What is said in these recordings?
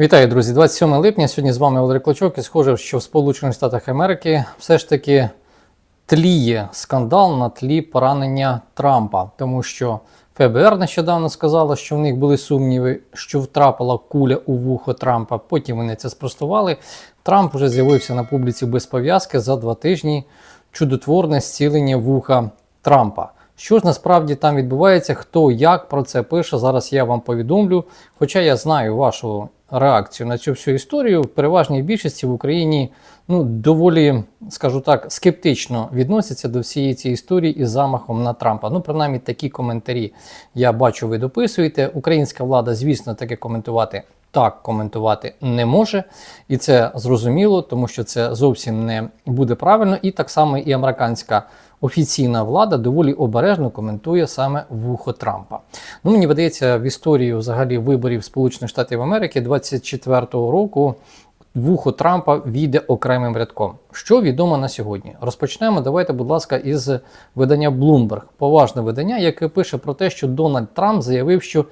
Вітаю, друзі! 27 липня. Сьогодні з вами Олег Клочок і схоже, що в Сполучених Штатах Америки все ж таки тліє скандал на тлі поранення Трампа, тому що ФБР нещодавно сказала, що в них були сумніви, що втрапила куля у вухо Трампа. Потім вони це спростували. Трамп вже з'явився на публіці без пов'язки за два тижні. Чудотворне зцілення вуха Трампа. Що ж насправді там відбувається, хто як про це пише, зараз я вам повідомлю. Хоча я знаю вашу реакцію на цю всю історію, в переважній більшості в Україні ну, доволі, скажу так, скептично відносяться до всієї цієї історії із замахом на Трампа. Ну, принаймні, такі коментарі я бачу, ви дописуєте. Українська влада, звісно, таке коментувати. Так коментувати не може, і це зрозуміло, тому що це зовсім не буде правильно. І так само і американська офіційна влада доволі обережно коментує саме вухо Трампа. Ну мені видається, в історії взагалі виборів Сполучених Штатів Америки 24-го року. Вухо Трампа війде окремим рядком. Що відомо на сьогодні? Розпочнемо. Давайте, будь ласка, із видання Bloomberg. Поважне видання, яке пише про те, що Дональд Трамп заявив, що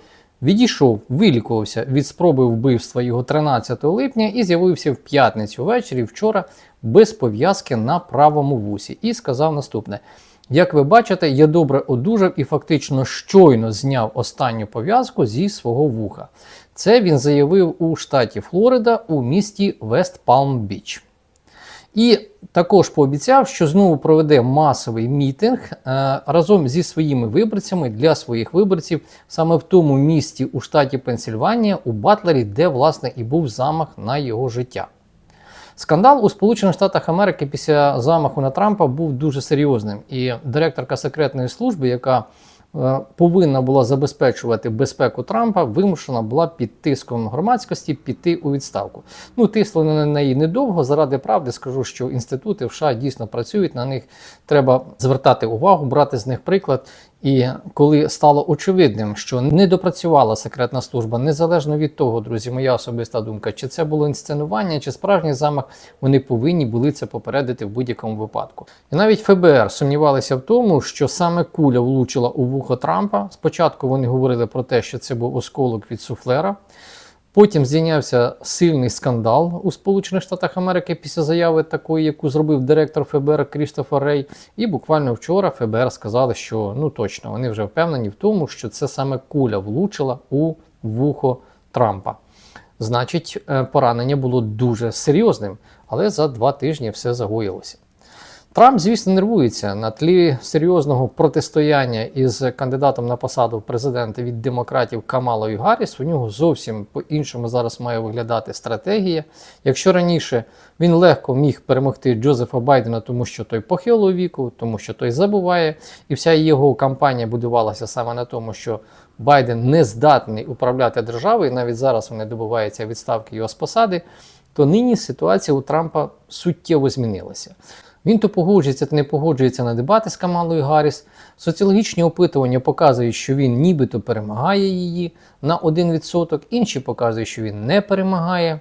відійшов, вилікувався від спроби вбивства його 13 липня і з'явився в п'ятницю ввечері вчора без пов'язки на правому вусі. І сказав наступне: як ви бачите, я добре одужав і фактично щойно зняв останню пов'язку зі свого вуха. Це він заявив у штаті Флорида у місті Вест Палм Біч. І також пообіцяв, що знову проведе масовий мітинг е, разом зі своїми виборцями для своїх виборців саме в тому місті у штаті Пенсільванія, у Батлері, де власне і був замах на його життя. Скандал у Сполучених Штатах Америки після замаху на Трампа був дуже серйозним. І директорка секретної служби, яка повинна була забезпечувати безпеку Трампа, вимушена була під тиском громадськості піти у відставку. Ну, тисли на неї недовго. Заради правди скажу, що інститути в США дійсно працюють. На них треба звертати увагу, брати з них приклад. І коли стало очевидним, що не допрацювала секретна служба, незалежно від того, друзі, моя особиста думка, чи це було інсценування, чи справжній замах, вони повинні були це попередити в будь-якому випадку. І навіть ФБР сумнівалися в тому, що саме куля влучила у вухо Трампа. Спочатку вони говорили про те, що це був осколок від суфлера. Потім здійнявся сильний скандал у Сполучених Штатах Америки після заяви такої, яку зробив директор ФБР Крістофер Рей. І буквально вчора ФБР сказали, що ну точно вони вже впевнені в тому, що це саме куля влучила у вухо Трампа. Значить, е, поранення було дуже серйозним, але за два тижні все загоїлося. Трамп, звісно, нервується на тлі серйозного протистояння із кандидатом на посаду президента від демократів Камалою Гарріс. У нього зовсім по-іншому зараз має виглядати стратегія. Якщо раніше він легко міг перемогти Джозефа Байдена, тому що той похилого віку, тому що той забуває, і вся його кампанія будувалася саме на тому, що Байден не здатний управляти державою, і навіть зараз вони добуваються відставки його з посади, то нині ситуація у Трампа суттєво змінилася. Він то погоджується, то не погоджується на дебати з Камалою Гарріс. Соціологічні опитування показують, що він нібито перемагає її на 1%, інші показують, що він не перемагає.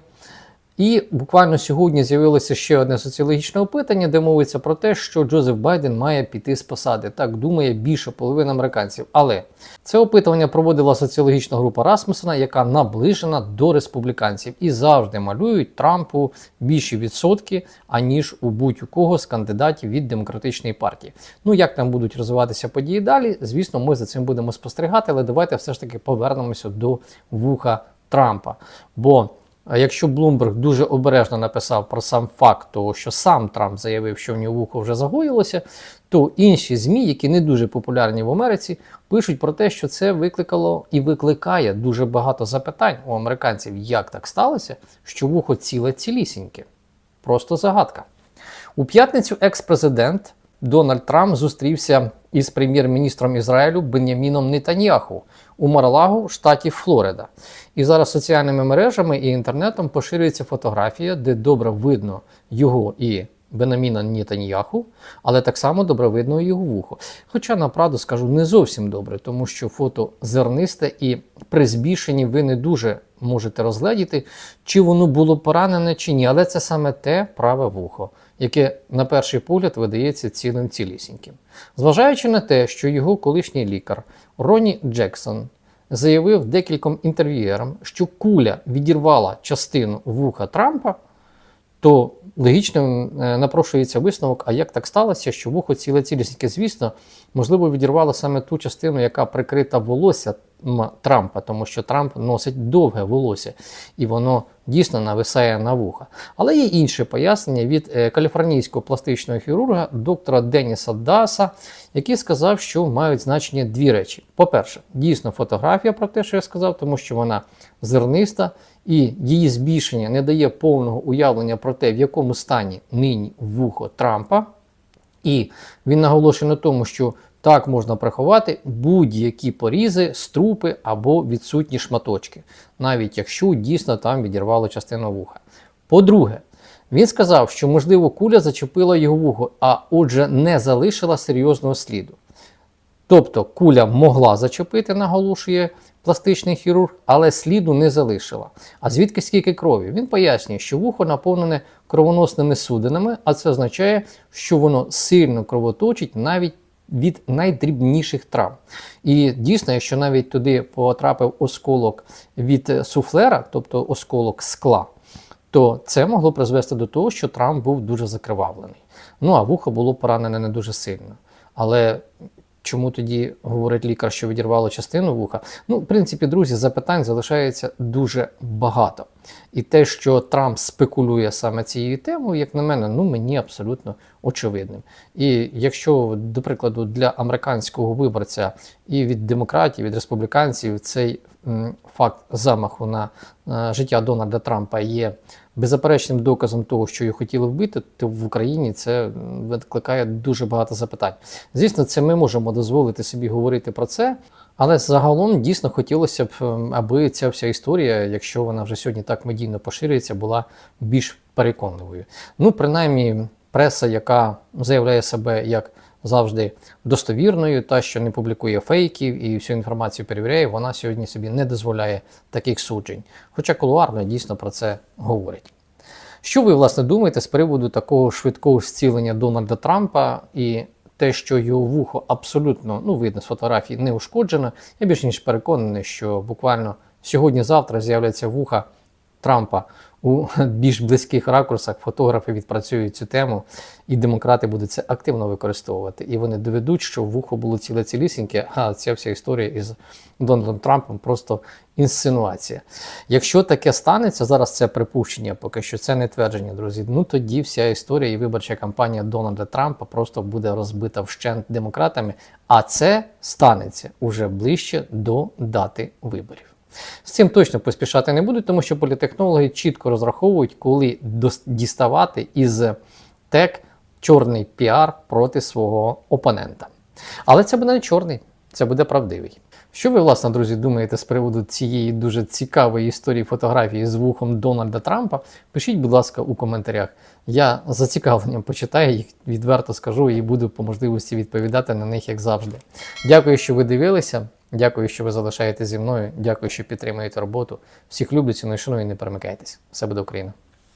І буквально сьогодні з'явилося ще одне соціологічне опитання, де мовиться про те, що Джозеф Байден має піти з посади. Так думає більше половини американців. Але це опитування проводила соціологічна група Расмусена, яка наближена до республіканців і завжди малюють Трампу більші відсотки, аніж у будь-кого з кандидатів від демократичної партії. Ну як там будуть розвиватися події далі? Звісно, ми за цим будемо спостерігати, але давайте все ж таки повернемося до вуха Трампа. Бо якщо Блумберг дуже обережно написав про сам факт того, що сам Трамп заявив, що в нього вухо вже загоїлося, то інші ЗМІ, які не дуже популярні в Америці, пишуть про те, що це викликало і викликає дуже багато запитань у американців, як так сталося, що вухо ціле цілісіньке. Просто загадка. У п'ятницю екс-президент Дональд Трамп зустрівся із прем'єр-міністром Ізраїлю Беняміном Нетаньяху у Марлагу, штаті Флорида. І зараз соціальними мережами і інтернетом поширюється фотографія, де добре видно його і Бенаміна Нетаньяху, але так само добре видно його вухо. Хоча, направду скажу, не зовсім добре, тому що фото зернисте і при збільшенні ви не дуже можете розгледіти, чи воно було поранене, чи ні. Але це саме те праве вухо, яке на перший погляд видається цілим цілісіньким. Зважаючи на те, що його колишній лікар Роні Джексон заявив декільком інтерв'юерам, що куля відірвала частину вуха Трампа, то логічно е, напрошується висновок, а як так сталося, що вухо ціле цілісіньке, звісно, можливо, відірвало саме ту частину, яка прикрита волосся Трампа, тому що Трамп носить довге волосся, і воно дійсно нависає на вуха. Але є інше пояснення від е, каліфорнійського пластичного хірурга доктора Деніса Даса, який сказав, що мають значення дві речі. По-перше, дійсно фотографія про те, що я сказав, тому що вона зерниста, і її збільшення не дає повного уявлення про те, в якому стані нині вухо Трампа. І він наголошує на тому, що так можна приховати будь-які порізи, струпи або відсутні шматочки, навіть якщо дійсно там відірвало частину вуха. По-друге, він сказав, що можливо куля зачепила його вухо, а отже, не залишила серйозного сліду. Тобто куля могла зачепити, наголошує пластичний хірург, але сліду не залишила. А звідки скільки крові? Він пояснює, що вухо наповнене кровоносними судинами, а це означає, що воно сильно кровоточить навіть від найдрібніших травм. І дійсно, якщо навіть туди потрапив осколок від е, суфлера, тобто осколок скла, то це могло призвести до того, що Трамп був дуже закривавлений. Ну а вухо було поранене не дуже сильно. Але чому тоді говорить лікар, що відірвало частину вуха? Ну, в принципі, друзі, запитань залишається дуже багато. І те, що Трамп спекулює саме цією темою, як на мене, ну мені абсолютно очевидним. І якщо, до прикладу, для американського виборця і від демократів, від республіканців цей факт замаху на життя Дональда Трампа є беззаперечним доказом того, що його хотіли вбити, то в Україні це викликає дуже багато запитань. Звісно, це ми можемо дозволити собі говорити про це. Але загалом дійсно хотілося б, ем, аби ця вся історія, якщо вона вже сьогодні так медійно поширюється, була більш переконливою. Ну, принаймні, преса, яка заявляє себе як завжди достовірною, та що не публікує фейків і всю інформацію перевіряє, вона сьогодні собі не дозволяє таких суджень. Хоча кулуарно дійсно про це говорять. Що ви власне думаєте з приводу такого швидкого зцілення Дональда Трампа і те, що його вухо абсолютно ну видно з фотографії не ушкоджено? Я більш ніж переконаний, що буквально сьогодні-завтра з'являться вуха Трампа у більш близьких ракурсах. Фотографи відпрацюють цю тему, і демократи будуть це активно використовувати. І вони доведуть, що вухо було ціле цілісіньке, а ця вся історія із Дональдом Трампом просто інсценуація. Якщо таке станеться, зараз це припущення, поки що це не твердження, друзі. Ну тоді вся історія і виборча кампанія Дональда Трампа просто буде розбита вщент демократами, а це станеться уже ближче до дати виборів. З цим точно поспішати не будуть, тому що політехнологи чітко розраховують, коли діставати із тек чорний піар проти свого опонента. Але це буде не чорний, це буде правдивий. Що ви, власне, друзі, думаєте з приводу цієї дуже цікавої історії фотографії з вухом Дональда Трампа? Пишіть, будь ласка, у коментарях. Я з зацікавленням почитаю їх, відверто скажу і буду по можливості відповідати на них, як завжди. Дякую, що ви дивилися. Дякую, що ви залишаєтесь зі мною. Дякую, що підтримуєте роботу. Всіх люблю, ціную, шаную і не перемикайтесь. Все буде Україна!